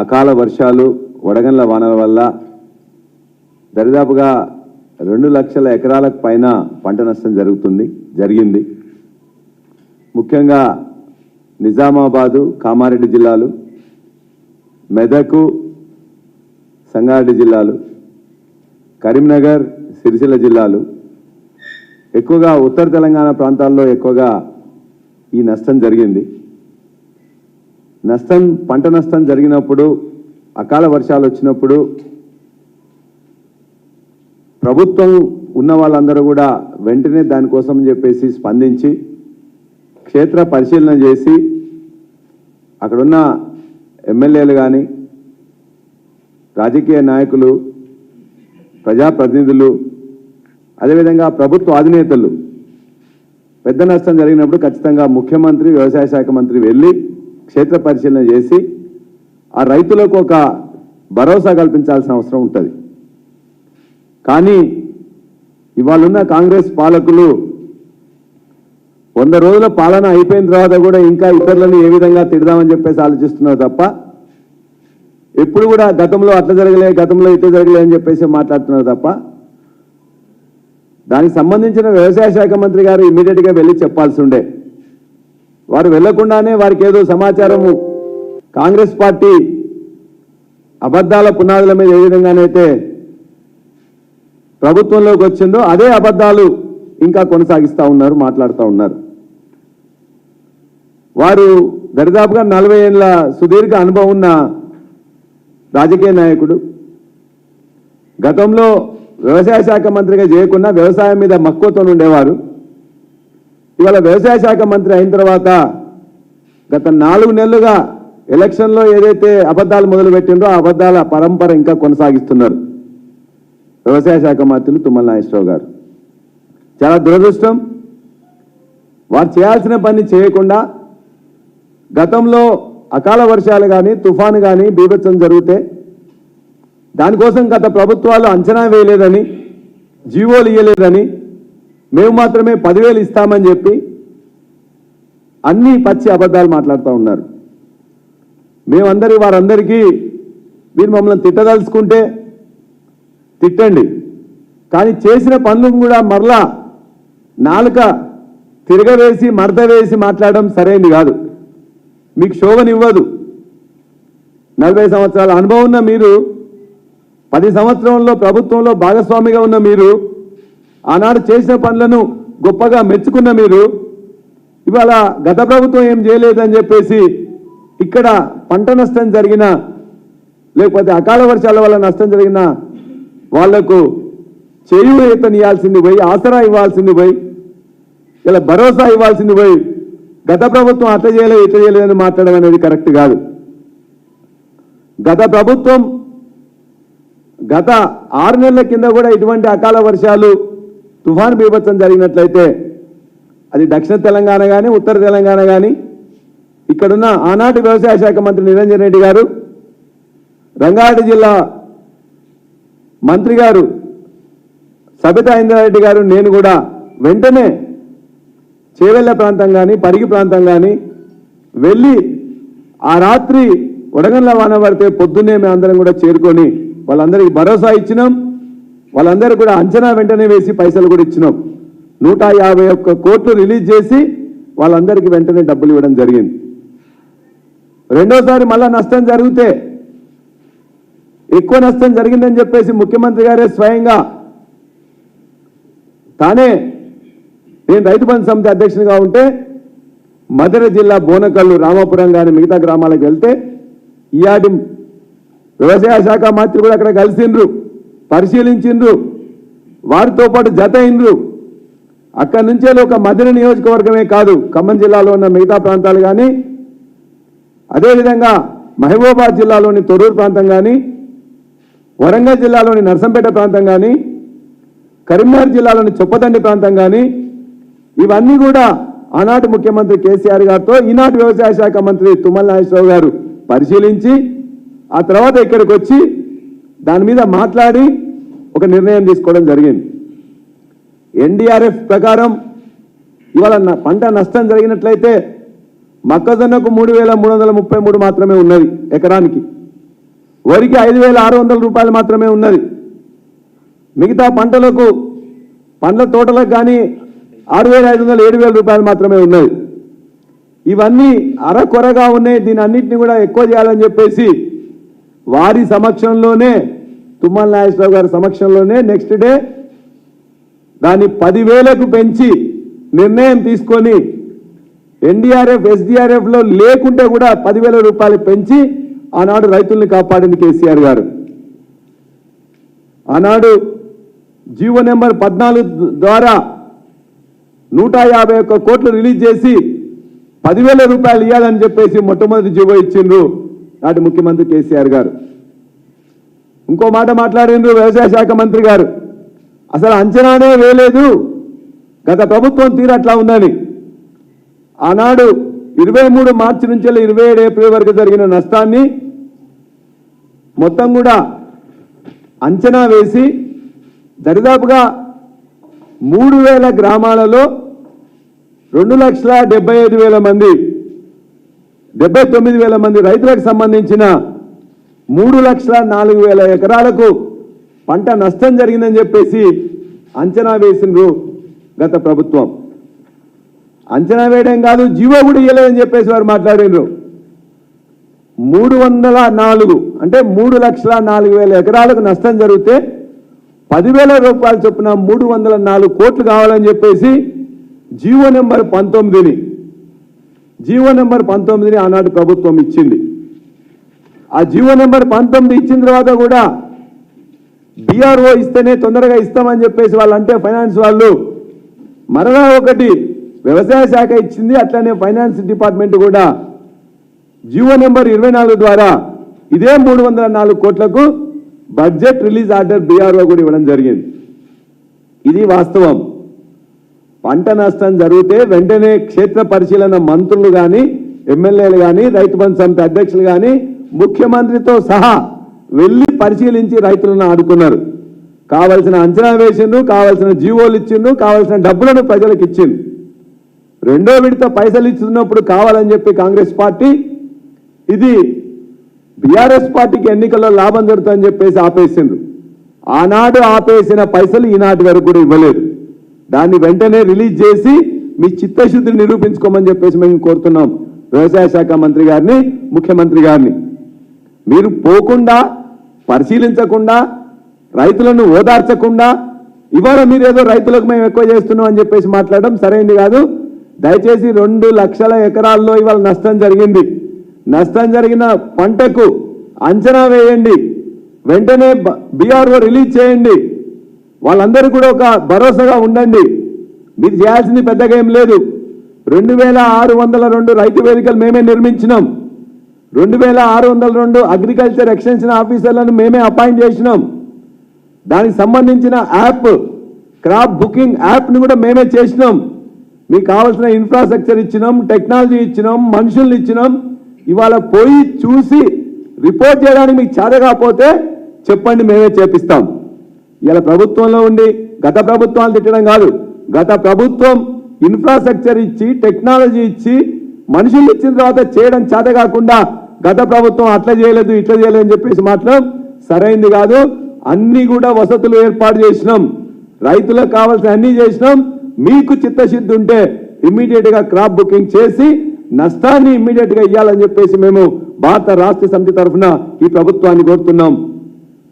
అకాల వర్షాలు వడగండ్ల వానల వల్ల దరిదాపుగా రెండు లక్షల ఎకరాలకు పైన పంట నష్టం జరుగుతుంది జరిగింది. ముఖ్యంగా నిజామాబాదు కామారెడ్డి జిల్లాలు మెదకు సంగారెడ్డి జిల్లాలు కరీంనగర్ సిరిసిల్ల జిల్లాలు. ఎక్కువగా ఉత్తర తెలంగాణ ప్రాంతాల్లో ఎక్కువగా ఈ నష్టం జరిగింది. నష్టం పంట నష్టం జరిగినప్పుడు అకాల వర్షాలు వచ్చినప్పుడు ప్రభుత్వం ఉన్న వాళ్ళందరూ కూడా వెంటనే దానికోసం చెప్పేసి స్పందించి క్షేత్ర పరిశీలన చేసి అక్కడున్న ఎమ్మెల్యేలు కానీ రాజకీయ నాయకులు ప్రజాప్రతినిధులు అదేవిధంగా ప్రభుత్వ అధినేతలు పెద్ద నష్టం జరిగినప్పుడు ఖచ్చితంగా ముఖ్యమంత్రి వ్యవసాయ శాఖ మంత్రి వెళ్ళి క్షేత్ర పరిశీలన చేసి ఆ రైతులకు ఒక భరోసా కల్పించాల్సిన అవసరం ఉంటుంది. కానీ ఇవాళున్న కాంగ్రెస్ పాలకులు వంద రోజుల పాలన అయిపోయిన తర్వాత కూడా ఇంకా ఇతరులను ఏ విధంగా తిడదామని చెప్పేసి ఆలోచిస్తున్నారు తప్ప ఎప్పుడు కూడా గతంలో అట్లా జరగలే గతంలో ఇట్లా జరగలే అని చెప్పేసి మాట్లాడుతున్నారు తప్ప దానికి సంబంధించిన వ్యవసాయ శాఖ మంత్రి గారు ఇమీడియట్గా వెళ్ళి చెప్పాల్సి ఉండే. వారు వెళ్ళకుండానే వారికి ఏదో సమాచారము. కాంగ్రెస్ పార్టీ అబద్ధాల పునాదుల మీద ఏ విధంగానైతే ప్రభుత్వంలోకి వచ్చిందో అదే అబద్ధాలు ఇంకా కొనసాగిస్తూ ఉన్నారు మాట్లాడుతూ ఉన్నారు. వారు దరిదాపుగా నలభై ఏళ్ళ సుదీర్ఘ అనుభవం ఉన్న రాజకీయ నాయకుడు. గతంలో వ్యవసాయ శాఖ మంత్రిగా చేయకుండా వ్యవసాయం మీద మక్కువతో ఉండేవారు ఇవాళ వ్యవసాయ శాఖ మంత్రి అయిన తర్వాత గత నాలుగు నెలలుగా ఎలక్షన్లో ఏదైతే అబద్ధాలు మొదలుపెట్టిండ్రో ఆ అబద్ధాల పరంపర ఇంకా కొనసాగిస్తున్నారు. వ్యవసాయ శాఖ మంత్రులు తుమ్మల నాగేశ్వరరావు గారు. చాలా దురదృష్టం. వారు చేయాల్సిన పని చేయకుండా గతంలో అకాల వర్షాలు కానీ తుఫాను కానీ బీభత్సం జరిగితే దానికోసం గత ప్రభుత్వాలు అంచనా వేయలేదని జీవోలు ఇవ్వలేదని మేము మాత్రమే పదివేలు ఇస్తామని చెప్పి అన్ని పచ్చి అబద్ధాలు మాట్లాడుతూ ఉన్నారు. మేమందరి వారందరికీ మీరు మమ్మల్ని తిట్టదలుచుకుంటే తిట్టండి. కానీ చేసిన పనులను కూడా మరలా నాలుక తిరగవేసి మడత వేసి మాట్లాడడం సరైనది కాదు. మీకు శోభనివ్వదు. నలభై సంవత్సరాల అనుభవం ఉన్న మీరు పది సంవత్సరంలో ప్రభుత్వంలో భాగస్వామిగా ఉన్న మీరు ఆనాడు చేసిన పనులను గొప్పగా మెచ్చుకున్న మీరు ఇవాళ గత ప్రభుత్వం ఏం చేయలేదని చెప్పేసి ఇక్కడ పంట నష్టం జరిగిన లేకపోతే అకాల వర్షాల వల్ల నష్టం జరిగిన వాళ్ళకు చేయూతనియాల్సింది పోయి ఆసరా ఇవ్వాల్సింది పోయి ఇలా భరోసా ఇవ్వాల్సింది పోయి గత ప్రభుత్వం అట్లా చేయలేదు ఇట్లా చేయలేదని మాట్లాడడం అనేది కరెక్ట్ కాదు. గత ప్రభుత్వం గత ఆరు నెలల కింద కూడా ఇటువంటి అకాల వర్షాలు తుఫాన్ బీభత్సం జరిగినట్లయితే అది దక్షిణ తెలంగాణ కానీ ఉత్తర తెలంగాణ కానీ ఇక్కడున్న ఆనాటి వ్యవసాయ శాఖ మంత్రి నిరంజన్ రెడ్డి గారు రంగారెడ్డి జిల్లా మంత్రి గారు సబితా ఇంద్రారెడ్డి గారు నేను కూడా వెంటనే చేవెళ్ళ ప్రాంతం కానీ పరిగి ప్రాంతం కానీ వెళ్ళి ఆ రాత్రి వడగండ్ల వాన పడితే పొద్దున్నే మేమందరం కూడా చేరుకొని వాళ్ళందరికీ భరోసా ఇచ్చినాం. వాళ్ళందరూ కూడా అంచనా వెంటనే వేసి పైసలు కూడా ఇచ్చినాం. నూట యాభై ఒక్క కోట్లు రిలీజ్ చేసి వాళ్ళందరికీ వెంటనే డబ్బులు ఇవ్వడం జరిగింది. రెండోసారి మళ్ళా నష్టం జరిగితే ఎక్కువ నష్టం జరిగిందని చెప్పేసి ముఖ్యమంత్రి గారే స్వయంగా తానే నేను రైతు బంధు సమితి అధ్యక్షునిగా ఉంటే మధుర జిల్లా బోనకల్లు రామాపురం కానీ మిగతా గ్రామాలకు వెళ్తే ఈయాటి వ్యవసాయ శాఖ మంత్రి కూడా అక్కడ కలిసిండ్రు. పరిశీలించిండ్రు. వారితో పాటు జత అయిండ్రు. అక్కడి నుంచే ఒక మధుర నియోజకవర్గమే కాదు ఖమ్మం జిల్లాలో ఉన్న మిగతా ప్రాంతాలు కానీ అదేవిధంగా మహబూబాబాద్ జిల్లాలోని తొరూరు ప్రాంతం కానీ వరంగల్ జిల్లాలోని నర్సంపేట ప్రాంతం కానీ కరీంనగర్ జిల్లాలోని చొప్పదండి ప్రాంతం కానీ ఇవన్నీ కూడా ఆనాటి ముఖ్యమంత్రి కేసీఆర్ గారితో ఈనాటి వ్యవసాయ శాఖ మంత్రి తుమ్మల నాగేశ్వరరావు గారు పరిశీలించి ఆ తర్వాత ఇక్కడికి వచ్చి దాని మీద మాట్లాడి ఒక నిర్ణయం తీసుకోవడం జరిగింది. ఎన్డీఆర్ఎఫ్ ప్రకారం ఇవాళ పంట నష్టం జరిగినట్లయితే మొక్కజొన్నకు మూడు వేల మూడు వందల ముప్పై మూడు మాత్రమే ఉన్నది ఎకరానికి. వరికి ఐదు వేల ఆరు వందల రూపాయలు మాత్రమే ఉన్నది. మిగతా పంటలకు పండ్ల తోటలకు కానీ ఆరు వేల ఐదు వందల ఏడు వేల రూపాయలు మాత్రమే ఉన్నది. ఇవన్నీ అరకొరగా ఉన్నాయి. దీని అన్నింటినీ కూడా ఎక్కువ చేయాలని చెప్పేసి వారి సమక్షంలోనే తుమ్మల నాగేశ్వరరావు గారి సమక్షంలోనే నెక్స్ట్ డే దాన్ని పదివేలకు పెంచి నిర్ణయం తీసుకొని ఎన్డీఆర్ఎఫ్ ఎస్డిఆర్ఎఫ్లో లేకుంటే కూడా పదివేల రూపాయలు పెంచి ఆనాడు రైతుల్ని కాపాడింది కేసీఆర్ గారు. ఆనాడు జీవో నెంబర్ పద్నాలుగు ద్వారా నూట యాభై ఒక్క కోట్లు రిలీజ్ చేసి పదివేల రూపాయలు ఇవ్వాలని చెప్పేసి మొట్టమొదటి జీవో ఇచ్చిండ్రు. నాటి ముఖ్యమంత్రి కేసీఆర్ గారు. ఇంకో మాట మాట్లాడిండ్రు వ్యవసాయ శాఖ మంత్రి గారు. అసలు అంచనానే వేయలేదు. గత ప్రభుత్వం తీరట్లా ఉందని. ఆనాడు ఇరవై మూడు మార్చి నుంచి ఇరవై ఏడు ఏప్రిల్ వరకు జరిగిన నష్టాన్ని మొత్తం కూడా అంచనా వేసి దరిదాపుగా మూడు వేల గ్రామాలలో రెండు లక్షల డెబ్బై ఐదు వేల మంది డెబ్బై తొమ్మిది వేల మంది రైతులకు సంబంధించిన మూడు లక్షల నాలుగు వేల ఎకరాలకు పంట నష్టం జరిగిందని చెప్పేసి అంచనా వేసిండ్రు గత ప్రభుత్వం. అంచనా వేయడం కాదు జీవో కూడా ఇవ్వలేదని చెప్పేసి వారు మాట్లాడినరు మూడు వందల నాలుగు అంటే మూడు లక్షల నాలుగు వేల ఎకరాలకు నష్టం జరిగితే పదివేల రూపాయలు చొప్పున మూడు వందల నాలుగు కోట్లు కావాలని చెప్పేసి జీవో నెంబర్ పంతొమ్మిదిని జీవో నెంబర్ పంతొమ్మిదిని ఆనాటి ప్రభుత్వం ఇచ్చింది. ఆ జీవో నెంబర్ పంతొమ్మిది ఇచ్చిన తర్వాత కూడా బీఆర్ఓ ఇస్తేనే తొందరగా ఇస్తామని చెప్పేసి వాళ్ళు అంటే ఫైనాన్స్ వాళ్ళు మరలా ఒకటి వ్యవసాయ శాఖ ఇచ్చింది. అట్లనే ఫైనాన్స్ డిపార్ట్మెంట్ కూడా జీవో నెంబర్ ఇరవై నాలుగు ద్వారా ఇదే మూడు వందల నాలుగు కోట్లకు బడ్జెట్ రిలీజ్ ఆర్డర్ బీఆర్ఓ కూడా ఇవ్వడం జరిగింది. ఇది వాస్తవం. పంట నష్టం జరిగితే వెంటనే క్షేత్ర పరిశీలన మంత్రులు కానీ ఎమ్మెల్యేలు కానీ రైతు బంధు సమితి అధ్యక్షులు కానీ ముఖ్యమంత్రితో సహా వెళ్ళి పరిశీలించి రైతులను ఆడుకున్నారు కావలసిన అంచనా వేసిండు కావలసిన జీవోలు ఇచ్చిండు కావలసిన డబ్బులను ప్రజలకు ఇచ్చింది రెండో విడత పైసలు ఇస్తున్నప్పుడు కావాలని చెప్పి కాంగ్రెస్ పార్టీ ఇది బీఆర్ఎస్ పార్టీకి ఎన్నికల్లో లాభం దొరుకుతుందని చెప్పేసి ఆపేసిండ్రు. ఆనాడు ఆపేసిన పైసలు ఈనాటి వరకు కూడా ఇవ్వలేదు. దాన్ని వెంటనే రిలీజ్ చేసి మీ చిత్తశుద్ధిని నిరూపించుకోమని చెప్పేసి మేము కోరుతున్నాం. వ్యవసాయ శాఖ మంత్రి గారిని ముఖ్యమంత్రి గారిని. మీరు పోకుండా పరిశీలించకుండా రైతులను ఓదార్చకుండా ఇవాళ మీరు ఏదో రైతులకు మేము ఎక్కువ చేస్తున్నాం అని చెప్పేసి మాట్లాడడం సరైంది కాదు. దయచేసి రెండు లక్షల ఎకరాల్లో ఇవాళ నష్టం జరిగింది. నష్టం జరిగిన పంటకు అంచనా వేయండి. వెంటనే బీఆర్ఓ రిలీజ్ చేయండి. వాళ్ళందరూ కూడా ఒక భరోసాగా ఉండండి. మీరు చేయాల్సింది పెద్దగా ఏం లేదు. రెండు వేల ఆరు వందల రెండు రైతు వేదికలు మేమే నిర్మించినాం. రెండు వేల ఆరు వందల రెండు అగ్రికల్చర్ ఎక్స్టెన్షన్ ఆఫీసర్లను మేమే అపాయింట్ చేసినాం. దానికి సంబంధించిన యాప్ క్రాప్ బుకింగ్ యాప్ని కూడా మేమే చేసినాం. మీకు కావాల్సిన ఇన్ఫ్రాస్ట్రక్చర్ ఇచ్చినాం టెక్నాలజీ ఇచ్చినాం మనుషుల్ని ఇచ్చినాం. ఇవాళ పోయి చూసి రిపోర్ట్ చేయడానికి మీకు చేతకాకపోతే చెప్పండి మేమే చేపిస్తాం. ఇలా ప్రభుత్వంలో ఉండి గత ప్రభుత్వాలు తిట్టడం కాదు. గత ప్రభుత్వం ఇన్ఫ్రాస్ట్రక్చర్ ఇచ్చి టెక్నాలజీ ఇచ్చి మనుషులు ఇచ్చిన తర్వాత చేయడం చేత కాకుండా గత ప్రభుత్వం అట్లా చేయలేదు ఇట్లా చేయలేదు అని చెప్పేసి మాత్రం సరైంది కాదు. అన్నీ కూడా వసతులు ఏర్పాటు చేసినాం. రైతులకు కావాల్సిన అన్నీ చేసినాం. మీకు చిత్తశుద్ధి ఉంటే ఇమ్మీడియట్గా క్రాప్ బుకింగ్ చేసి నష్టాన్ని ఇమ్మీడియట్గా ఇవ్వాలని చెప్పేసి మేము భారత రాష్ట్ర సమితి తరఫున ఈ ప్రభుత్వాన్ని కోరుతున్నాం.